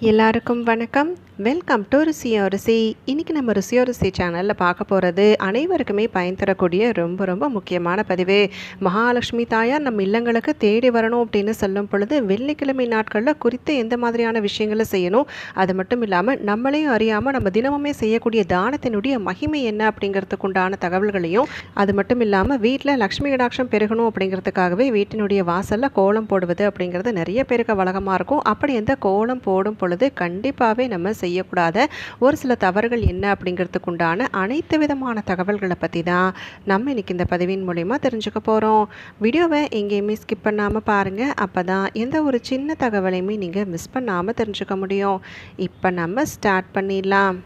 எல்லாருக்கும் வணக்கம். Welcome to ருசியோ ருசி. இன்றைக்கி நம்ம ருசியோ ருசி சேனலில் பார்க்க போகிறது அனைவருக்குமே பயன் தரக்கூடிய ரொம்ப ரொம்ப முக்கியமான பதிவு. மகாலட்சுமி தாயார் நம்ம இல்லங்களுக்கு தேடி வரணும் அப்படின்னு சொல்லும் பொழுது வெள்ளிக்கிழமை நாட்களில் குறித்து எந்த மாதிரியான விஷயங்களை செய்யணும்? அது மட்டும் இல்லாமல் நம்மளையும் அறியாமல் நம்ம தினமுமே செய்யக்கூடிய தானத்தினுடைய மகிமை என்ன அப்படிங்கிறதுக்கு உண்டான தகவல்களையும் அது மட்டும் இல்லாமல் வீட்டில் லக்ஷ்மி கடாட்சம் பெருகணும் அப்படிங்கிறதுக்காகவே வீட்டினுடைய வாசலில் கோலம் போடுவது அப்படிங்கிறது நிறைய பேருக்கு வழக்கமாக இருக்கும். அப்படி எந்த கோலம் போடும் பொழுது கண்டிப்பாகவே நம்ம செய்யக்கூடாத ஒரு சில தவறுகள் என்ன அப்படிங்கிறதுக்கு உண்டான அனைத்து விதமான தகவல்களை பற்றி தான் நம்ம இன்றைக்கி இந்த பதிவின் மூலிமா தெரிஞ்சுக்க போகிறோம் வீடியோவை எங்கேயுமே ஸ்கிப் பண்ணாமல் பாருங்கள் அப்போ தான் எந்த ஒரு சின்ன தகவலையுமே நீங்கள் மிஸ் பண்ணாமல் தெரிஞ்சுக்க முடியும். இப்போ நம்ம ஸ்டார்ட் பண்ணிடலாம்.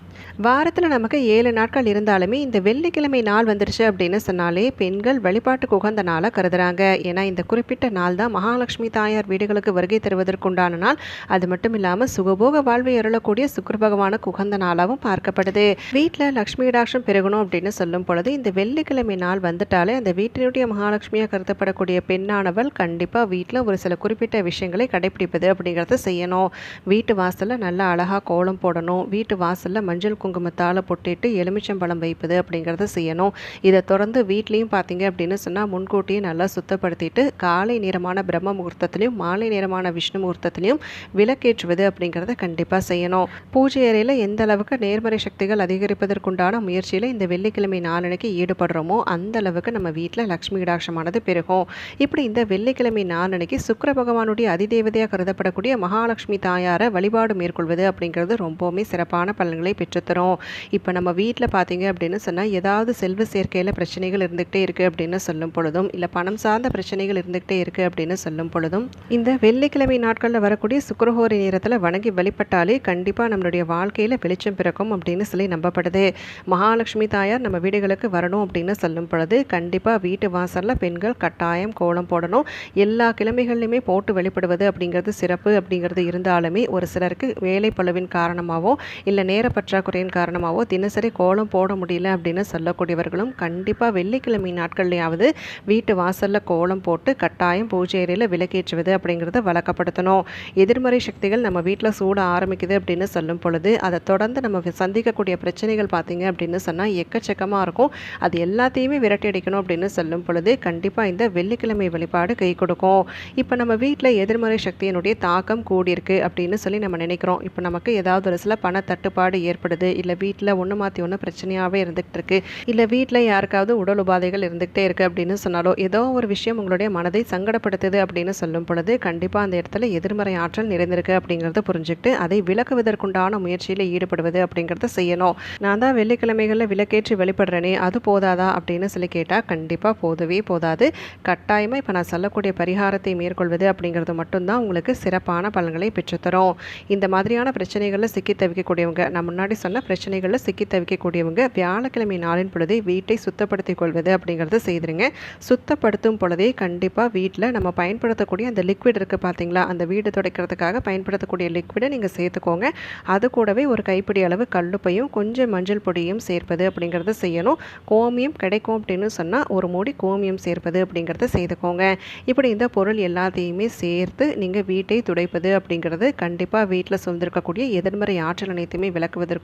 வாரத்தில் நமக்கு ஏழு நாட்கள் இருந்தாலுமே இந்த வெள்ளிக்கிழமை நாள் வந்துருச்சு அப்படின்னு சொன்னாலே பெண்கள் வழிபாட்டுக்கு உகந்த நாளாக கருதுறாங்க. ஏன்னா இந்த குறிப்பிட்ட நாள் தான் மகாலட்சுமி தாயார் வீடுகளுக்கு வருகை தருவதற்குண்டான நாள். அது மட்டும் இல்லாமல் சுகபோக வாழ்வை அருளக்கூடிய சுக்கர பகவானுக்கு உகந்த நாளாகவும் பார்க்கப்படுது. வீட்டில் லக்ஷ்மி பெருகணும் அப்படின்னு சொல்லும் பொழுது இந்த வெள்ளிக்கிழமை நாள் வந்துட்டாலே அந்த வீட்டினுடைய மகாலட்சுமியாக கருதப்படக்கூடிய பெண்ணானவள் கண்டிப்பாக வீட்டில் ஒரு சில குறிப்பிட்ட விஷயங்களை கடைபிடிப்பது அப்படிங்கிறத செய்யணும். வீட்டு வாசலில் நல்லா அழகாக கோலம் போடணும். வீட்டு வாசலில் மஞ்சள் குங்குமத்தால் பொட்டிட்டு எலுமிச்சம்பழம் வைப்பது அப்படிங்கிறத செய்யணும். இதை தொடர்ந்து வீட்லேயும் பார்த்தீங்க அப்படின்னு சொன்னால் முன்கூட்டியே நல்லா சுத்தப்படுத்திட்டு காலை நேரமான பிரம்ம முகூர்த்தத்திலையும் மாலை நேரமான விஷ்ணு முகூர்த்தத்திலையும் விளக்கேற்றுவது அப்படிங்கிறத கண்டிப்பாக செய்யணும். பூஜை அறையில் எந்த அளவுக்கு நேர்மறை சக்திகள் அதிகரிப்பதற்குண்டான முயற்சியில் இந்த வெள்ளிக்கிழமை நாளனைக்கு ஈடுபடுறோமோ அந்த அளவுக்கு நம்ம வீட்டில் லக்ஷ்மி கடாட்சமானது பெருகும். இப்படி இந்த வெள்ளிக்கிழமை நாளனைக்கு சுக்கர பகவானுடைய அதிதேவதையாக கருதப்படக்கூடிய மகாலட்சுமி தாயாரை வழிபாடு மேற்கொள்வது அப்படிங்கிறது ரொம்பவுமே சிறப்பான பலன்களை பெற்று நட்சத்திரம் இப்போ நம்ம வீட்டில் பார்த்தீங்க அப்படின்னு சொன்னால் ஏதாவது செல்வ சேர்க்கையில் பிரச்சனைகள் இருந்துகிட்டே இருக்குது அப்படின்னு சொல்லும் பொழுதும் இல்லை பணம் சார்ந்த பிரச்சனைகள் இருந்துகிட்டே இருக்குது அப்படின்னு சொல்லும் பொழுதும் இந்த வெள்ளிக்கிழமை நாட்களில் வரக்கூடிய சுக்கரஹோரி நேரத்தில் வணங்கி வழிபட்டாலே கண்டிப்பாக நம்மளுடைய வாழ்க்கையில் வெளிச்சம் பிறக்கும் அப்படின்னு சொல்லி நம்பப்படுது. மகாலட்சுமி தாயார் நம்ம வீடுகளுக்கு வரணும் அப்படின்னு சொல்லும் பொழுது கண்டிப்பாக வீட்டு வாசலில் பெண்கள் கட்டாயம் கோலம் போடணும். எல்லா கிழமைகள்லையுமே போட்டு வெளிப்படுவது அப்படிங்கிறது சிறப்பு அப்படிங்கிறது இருந்தாலுமே ஒரு சிலருக்கு வேலை பழுவின் காரணமாகவும் இல்லை நேர பற்றாக்குறை குறையின் காரணமாகவோ தினசரி கோலம் போட முடியல அப்படின்னு சொல்லக்கூடியவர்களும் கண்டிப்பாக வெள்ளிக்கிழமை நாட்கள்லையாவது வீட்டு வாசலில் கோலம் போட்டு கட்டாயம் பூஜை அறையில் விலக்கேற்றுவது அப்படிங்கிறத வழக்கப்படுத்தணும். எதிர்மறை சக்திகள் நம்ம வீட்டில் சூட ஆரம்பிக்குது அப்படின்னு சொல்லும் பொழுது அதை தொடர்ந்து நம்ம சந்திக்கக்கூடிய பிரச்சனைகள் பார்த்தீங்க அப்படின்னு சொன்னால் எக்கச்சக்கமாக இருக்கும். அது எல்லாத்தையுமே விரட்டி அடிக்கணும் அப்படின்னு சொல்லும் பொழுது கண்டிப்பாக இந்த வெள்ளிக்கிழமை வழிபாடு கை கொடுக்கும். இப்போ நம்ம வீட்டில் எதிர்மறை சக்தியினுடைய தாக்கம் கூடியிருக்கு அப்படின்னு சொல்லி நம்ம நினைக்கிறோம். இப்போ நமக்கு ஏதாவது ஒரு சில பண தட்டுப்பாடு ஏற்படும் ஏற்படுது. இல்லை வீட்டில் ஒன்று மாற்றி ஒன்று பிரச்சனையாகவே இருந்துகிட்டு இருக்கு இல்லை வீட்டில் யாருக்காவது உடல் உபாதைகள் இருந்துகிட்டே இருக்குது அப்படின்னு சொன்னாலோ ஏதோ ஒரு விஷயம் உங்களுடைய மனதை சங்கடப்படுத்துது அப்படின்னு சொல்லும் பொழுது கண்டிப்பாக அந்த இடத்துல எதிர்மறை ஆற்றல் நிறைந்திருக்கு அப்படிங்கிறத புரிஞ்சுக்கிட்டு அதை விளக்குவதற்குண்டான முயற்சியில் ஈடுபடுவது அப்படிங்கிறத செய்யணும். நான் தான் வெள்ளிக்கிழமைகளில் விளக்கேற்றி வெளிப்படுறேனே அது போதாதா அப்படின்னு சொல்லி கேட்டால் கண்டிப்பாக போதவே போதாது. கட்டாயமாக இப்போ நான் சொல்லக்கூடிய பரிகாரத்தை மேற்கொள்வது அப்படிங்கிறது மட்டும்தான் உங்களுக்கு சிறப்பான பலன்களை பெற்றுத்தரும். இந்த மாதிரியான பிரச்சனைகளில் சிக்கி தவிக்கக்கூடியவங்க நான் முன்னாடி சொன்ன பிரச்சனைகளில் சிக்கி தவிக்கக்கூடியவங்க வியாழக்கிழமை நாளின் பொழுதே வீட்டை சுத்தப்படுத்திக் கொள்வது அப்படிங்கிறத செய்திருங்க. சுத்தப்படுத்தும் பொழுதே கண்டிப்பாக வீட்டில் நம்ம பயன்படுத்தக்கூடிய அந்த லிக்விட் இருக்குது பார்த்தீங்களா அந்த வீடு துடைக்கிறதுக்காக பயன்படுத்தக்கூடிய லிக்விடை நீங்கள் சேர்த்துக்கோங்க. அது கூடவே ஒரு கைப்பிடி அளவு கல்லுப்பையும் கொஞ்சம் மஞ்சள் பொடியும் சேர்ப்பது அப்படிங்கிறத செய்யணும். கோமியம் கிடைக்கும் அப்படின்னு சொன்னால் ஒரு மூடி கோமியம் சேர்ப்பது அப்படிங்கிறத செய்துக்கோங்க. இப்படி இந்த பொருள் எல்லாத்தையுமே சேர்த்து நீங்கள் வீட்டை துடைப்பது அப்படிங்கிறது கண்டிப்பாக வீட்டில் சொல்ந்திருக்கக்கூடிய எதிர்மறை ஆற்றல் அனைத்துமே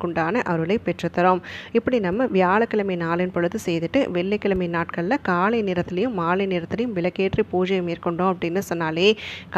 உண்டான அருளை பெற்றுத்தரும். இப்படி நம்ம வியாழக்கிழமை நாளின் பொழுது செய்துட்டு வெள்ளிக்கிழமை நாட்களில் காலை நேரத்துலையும் மாலை நேரத்துலையும் விளக்கேற்றி பூஜையை மேற்கொண்டோம் அப்படின்னு சொன்னாலே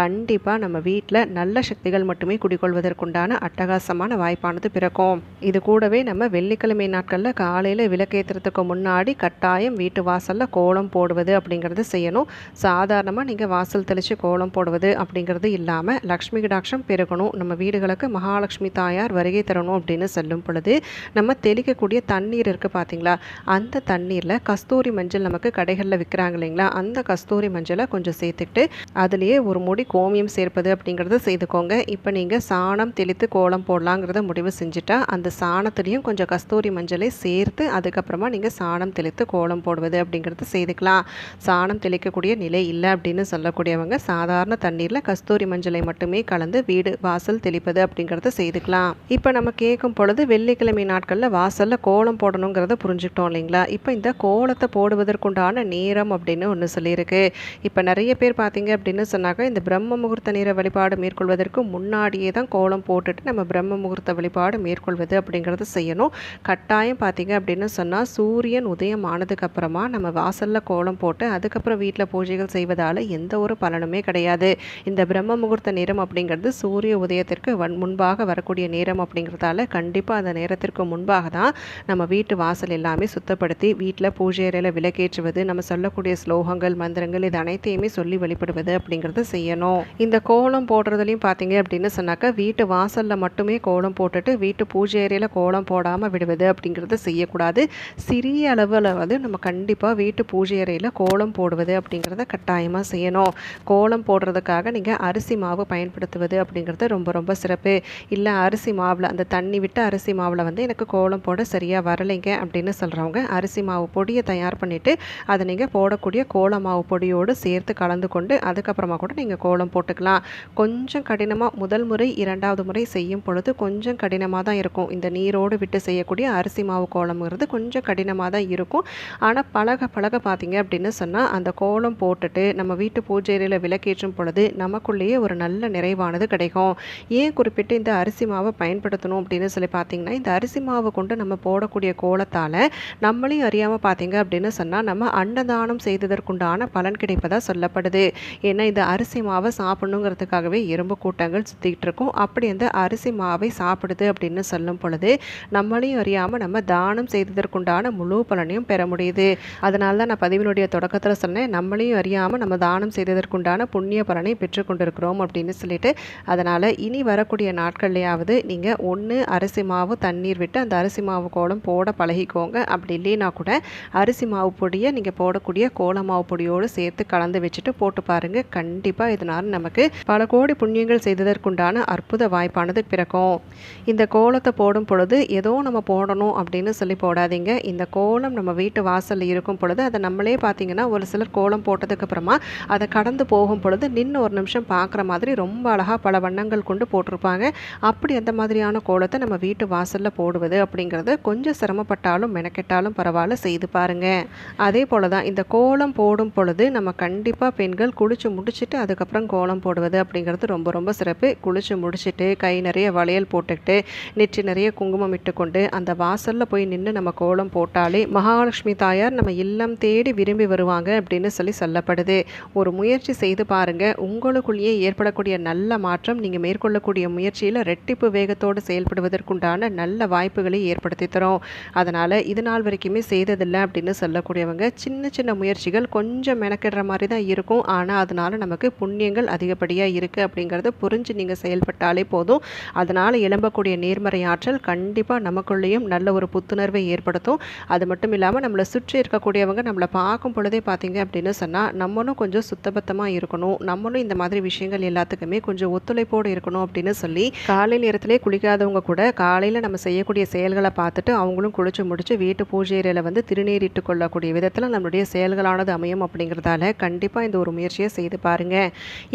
கண்டிப்பாக நம்ம வீட்டில் நல்ல சக்திகள் மட்டுமே குடிக்கொள்வதற்குண்டான அட்டகாசமான வாய்ப்பானது பிறக்கும். இது கூடவே நம்ம வெள்ளிக்கிழமை நாட்களில் காலையில் விளக்கேற்றுறதுக்கு முன்னாடி கட்டாயம் வீட்டு வாசலில் கோலம் போடுவது அப்படிங்கிறது செய்யணும். சாதாரணமாக நீங்கள் வாசல் தெளித்து கோலம் போடுவது அப்படிங்கிறது இல்லாமல் லக்ஷ்மி கடாட்சம் பெருகணும். நம்ம வீடுகளுக்கு மகாலட்சுமி தாயார் வருகை தரணும் அப்படின்னு சொல்லும் பொழுது நம்ம தெளிக்கக்கூடிய தண்ணீர் இருக்குது பார்த்தீங்களா அந்த தண்ணீரில் கஸ்தூரி மஞ்சள் நமக்கு கடைகளில் விற்கிறாங்க இல்லைங்களா? அந்த கஸ்தூரி மஞ்சளை கொஞ்சம் சேர்த்துட்டு அதுலேயே ஒரு முடி கோமியம் சேர்ப்பது அப்படிங்கிறத செய்துக்கோங்க. இப்போ நீங்கள் சாணம் தெளித்து கோலம் போடலாங்கிறத முடிவு செஞ்சுட்டா அந்த சாணத்துலேயும் கொஞ்சம் கஸ்தூரி மஞ்சளை சேர்த்து அதுக்கப்புறமா நீங்கள் சாணம் தெளித்து கோலம் போடுவது அப்படிங்கிறத செய்துக்கலாம். சாணம் தெளிக்கக்கூடிய நிலை இல்லை அப்படின்னு சொல்லக்கூடியவங்க சாதாரண தண்ணீரில் கஸ்தூரி மஞ்சளை மட்டுமே கலந்து வீடு வாசல் தெளிப்பது அப்படிங்கிறத செய்துக்கலாம். இப்போ நம்ம கேட்கும் பொழுது வெள்ளிக்கிழமை நாட்களில் வாசலில் கோலம் போடணுங்கிறத புரிஞ்சுக்கிட்டோம் இல்லைங்களா? இப்போ இந்த கோலத்தை போடுவதற்குண்டான நேரம் அப்படின்னு ஒன்று சொல்லியிருக்கு. இப்போ நிறைய பேர் பார்த்தீங்க அப்படின்னு சொன்னாக்க இந்த பிரம்ம முகூர்த்த நேர வழிபாடு மேற்கொள்வதற்கு முன்னாடியே தான் கோலம் போட்டுட்டு நம்ம பிரம்ம முகூர்த்த வழிபாடு மேற்கொள்வது அப்படிங்கிறது செய்யணும். கட்டாயம் பார்த்தீங்க அப்படின்னு சொன்னால் சூரியன் உதயம் ஆனதுக்கப்புறமா நம்ம வாசலில் கோலம் போட்டு அதுக்கப்புறம் வீட்டில் பூஜைகள் செய்வதால் எந்த ஒரு பலனுமே கிடையாது. இந்த பிரம்ம முகூர்த்த நேரம் அப்படிங்கிறது சூரிய உதயத்திற்கு வன் முன்பாக வரக்கூடிய நேரம் அப்படிங்கிறதால கண்டிப்பாக அந்த நேரத்திற்கு முன்பாக தான் நம்ம வீட்டு வாசல் எல்லாமே சுத்தப்படுத்தி வீட்டில் பூஜை அறையில் விளக்கேற்றுவது நம்ம சொல்லக்கூடிய ஸ்லோகங்கள் மந்திரங்கள் இது அனைத்தையுமே சொல்லி வழிபடுவது அப்படிங்கிறத செய்யணும். இந்த கோலம் போடுறதுலையும் பார்த்தீங்க அப்படின்னு சொன்னாக்கா வீட்டு வாசலில் மட்டுமே கோலம் போட்டுட்டு வீட்டு பூஜை அறையில் கோலம் போடாமல் விடுவது அப்படிங்கிறத செய்யக்கூடாது. சிறிய அளவில் வந்து நம்ம கண்டிப்பாக வீட்டு பூஜை அறையில் கோலம் போடுவது அப்படிங்கிறத கட்டாயமாக செய்யணும். கோலம் போடுறதுக்காக நீங்கள் அரிசி மாவு பயன்படுத்துவது அப்படிங்கிறது ரொம்ப ரொம்ப சிறப்பு. இல்லை அரிசி மாவில் அந்த தண்ணி விட்டு அரிசி அரிசி மாவில் வந்து எனக்கு கோலம் போட சரியாக வரலைங்க அப்படின்னு சொல்கிறவங்க அரிசி மாவு பொடியை தயார் பண்ணிவிட்டு அதை நீங்கள் போடக்கூடிய கோல மாவு பொடியோடு சேர்த்து கலந்து கொண்டு அதுக்கப்புறமா கூட நீங்கள் கோலம் போட்டுக்கலாம். கொஞ்சம் கடினமாக முதல் முறை இரண்டாவது முறை செய்யும் பொழுது கொஞ்சம் கடினமாக தான் இருக்கும். இந்த நீரோடு விட்டு செய்யக்கூடிய அரிசி மாவு கோலம்ங்கிறது கொஞ்சம் கடினமாக தான் இருக்கும். ஆனால் பழக பழக பார்த்தீங்க அப்படின்னு சொன்னால் அந்த கோலம் போட்டுட்டு நம்ம வீட்டு பூஜையில் விளக்கேற்றும் பொழுது நமக்குள்ளேயே ஒரு நல்ல நிறைவானது கிடைக்கும். ஏன் குறிப்பிட்டு இந்த அரிசி மாவை பயன்படுத்தணும் அப்படின்னு சொல்லி பார்த்திங்கன்னா இந்த அரிசி மாவு கொண்டு நம்ம போடக்கூடிய கோலத்தால் நம்மளையும் அறியாமல் பார்த்தீங்க அப்படின்னு சொன்னால் நம்ம அன்னதானம் செய்ததற்குண்டான பலன் கிடைப்பதாக சொல்லப்படுது. ஏன்னா இந்த அரிசி மாவை சாப்பிடணுங்கிறதுக்காகவே எறும்பு கூட்டங்கள் சுற்றிக்கிட்டு இருக்கும். அப்படி அந்த அரிசி மாவை சாப்பிடுது அப்படின்னு சொல்லும் பொழுது நம்மளையும் அறியாமல் நம்ம தானம் செய்ததற்குண்டான முழு பலனையும் பெற முடியுது. அதனால தான் நான் பதிவினுடைய தொடக்கத்தில் சொன்னேன் நம்மளையும் அறியாமல் நம்ம தானம் செய்ததற்குண்டான புண்ணிய பலனை பெற்றுக்கொண்டிருக்கிறோம் அப்படின்னு சொல்லிட்டு அதனால் இனி வரக்கூடிய நாட்கள்லையாவது நீங்கள் ஒன்று அரிசி மாவு தண்ணீர் விட்டு அந்த அரிசி மாவு கோலம் போட பழகிக்கோங்க. அப்படி இல்லைன்னா கூட அரிசி மாவு பொடியை நீங்கள் போடக்கூடிய கோல மாவு பொடியோடு சேர்த்து கலந்து வச்சுட்டு போட்டு பாருங்கள் கண்டிப்பாக இதனால் நமக்கு பல கோடி புண்ணியங்கள் செய்ததற்குண்டான அற்புத வாய்ப்பானது பிறக்கும். இந்த கோலத்தை போடும் பொழுது ஏதோ நம்ம போடணும் அப்படின்னு சொல்லி போடாதீங்க. இந்த கோலம் நம்ம வீட்டு வாசலில் இருக்கும் பொழுது அதை நம்மளே பார்த்தீங்கன்னா ஒரு சிலர் கோலம் போட்டதுக்கு அப்புறமா அதை கடந்து போகும் பொழுது நின்று ஒரு நிமிஷம் பார்க்குற மாதிரி ரொம்ப அழகாக பல வண்ணங்கள் கொண்டு போட்டிருப்பாங்க. அப்படி அந்த மாதிரியான கோலத்தை நம்ம வீட்டு வாசலில் போடுவது அப்படிங்கிறது கொஞ்சம் சிரமப்பட்டாலும் மெனக்கெட்டாலும் பரவாயில்ல செய்து பாருங்க. அதே போல் தான் இந்த கோலம் போடும் பொழுது நம்ம கண்டிப்பாக பெண்கள் குளித்து முடிச்சுட்டு அதுக்கப்புறம் கோலம் போடுவது அப்படிங்கிறது ரொம்ப ரொம்ப சிறப்பு. குளித்து முடிச்சுட்டு கை நிறைய வளையல் போட்டுக்கிட்டு நெற்றி நிறைய குங்குமம் இட்டுக்கொண்டு அந்த வாசலில் போய் நின்று நம்ம கோலம் போட்டாலே மகாலட்சுமி தாயார் நம்ம இல்லம் தேடி விரும்பி வருவாங்க அப்படின்னு சொல்லி சொல்லப்படுது. ஒரு முயற்சி செய்து பாருங்கள் உங்களுக்குள்ளேயே ஏற்படக்கூடிய நல்ல மாற்றம் நீங்கள் மேற்கொள்ளக்கூடிய முயற்சியில் ரெட்டிப்பு வேகத்தோடு செயல்படுவதற்குண்டான நல்ல வாய்ப்புகளை ஏற்படுத்தி தரும். அதனால் இது நாள் வரைக்குமே செய்ததில்லை அப்படின்னு சொல்லக்கூடியவங்க சின்ன சின்ன முயற்சிகள் கொஞ்சம் மெனக்கிடுற மாதிரி தான் இருக்கும். ஆனால் அதனால் நமக்கு புண்ணியங்கள் அதிகப்படியாக இருக்குது அப்படிங்கிறத புரிஞ்சு நீங்கள் செயல்பட்டாலே போதும். அதனால் எழும்பக்கூடிய நேர்மறை ஆற்றல் கண்டிப்பாக நமக்குள்ளேயும் நல்ல ஒரு புத்துணர்வை ஏற்படுத்தும். அது மட்டும் இல்லாமல் நம்மளை சுற்றி இருக்கக்கூடியவங்க நம்மளை பார்க்கும் பொழுதே பார்த்தீங்க அப்படின்னு சொன்னால் நம்மளும் கொஞ்சம் சுத்தபத்தமாக இருக்கணும். நம்மளும் இந்த மாதிரி விஷயங்கள் எல்லாத்துக்குமே கொஞ்சம் ஒத்துழைப்போடு இருக்கணும் அப்படின்னு சொல்லி காலை நேரத்திலே குளிக்காதவங்க கூட காலையில் நம்ம செய்யக்கூடிய செயல்களை பார்த்துட்டு அவங்களும் குளிச்சு முடிச்சு வீட்டு பூஜை வந்து திருநீரிட்டு கொள்ளக்கூடிய விதத்தில் நம்மளுடைய செயல்களானது அமையும் அப்படிங்கிறதால கண்டிப்பாக இந்த ஒரு முயற்சியை செய்து பாருங்கள்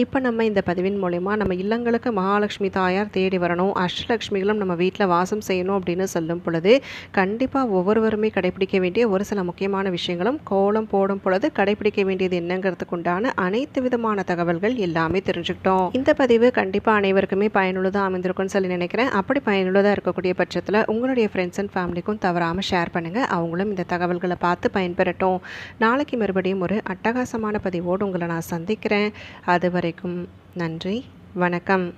இப்போ நம்ம இந்த பதிவின் மூலயமா நம்ம இல்லங்களுக்கு மகாலட்சுமி தாயார் தேடி வரணும் அஷ்டலட்சுமிகளும் நம்ம வீட்டில் வாசம் செய்யணும் அப்படின்னு சொல்லும் பொழுது கண்டிப்பாக ஒவ்வொருவருமே கடைபிடிக்க வேண்டிய ஒரு சில முக்கியமான விஷயங்களும் கோலம் போடும் பொழுது கடைபிடிக்க வேண்டியது என்னங்கிறதுக்கு உண்டான அனைத்து விதமான தகவல்கள் எல்லாமே தெரிஞ்சுக்கிட்டோம். இந்த பதிவு கண்டிப்பாக அனைவருக்குமே பயனுள்ளதாக அமைந்திருக்கும்னு சொல்லி நினைக்கிறேன். அப்படி பயனுள்ளதாக இருக்கக்கூடிய பட்சத்தில் உங்களுடைய ஃப்ரெண்ட்ஸ் அண்ட் ஃபேமிலிக்கும் தவறாமல் ஷேர் பண்ணுங்கள் அவங்களும் இந்த தகவல்களை பார்த்து பயன்பெறட்டும். நாளைக்கு மறுபடியும் ஒரு அட்டகாசமான பதிவோடு உங்களை நான் சந்திக்கிறேன். அது வரைக்கும் நன்றி. வணக்கம்.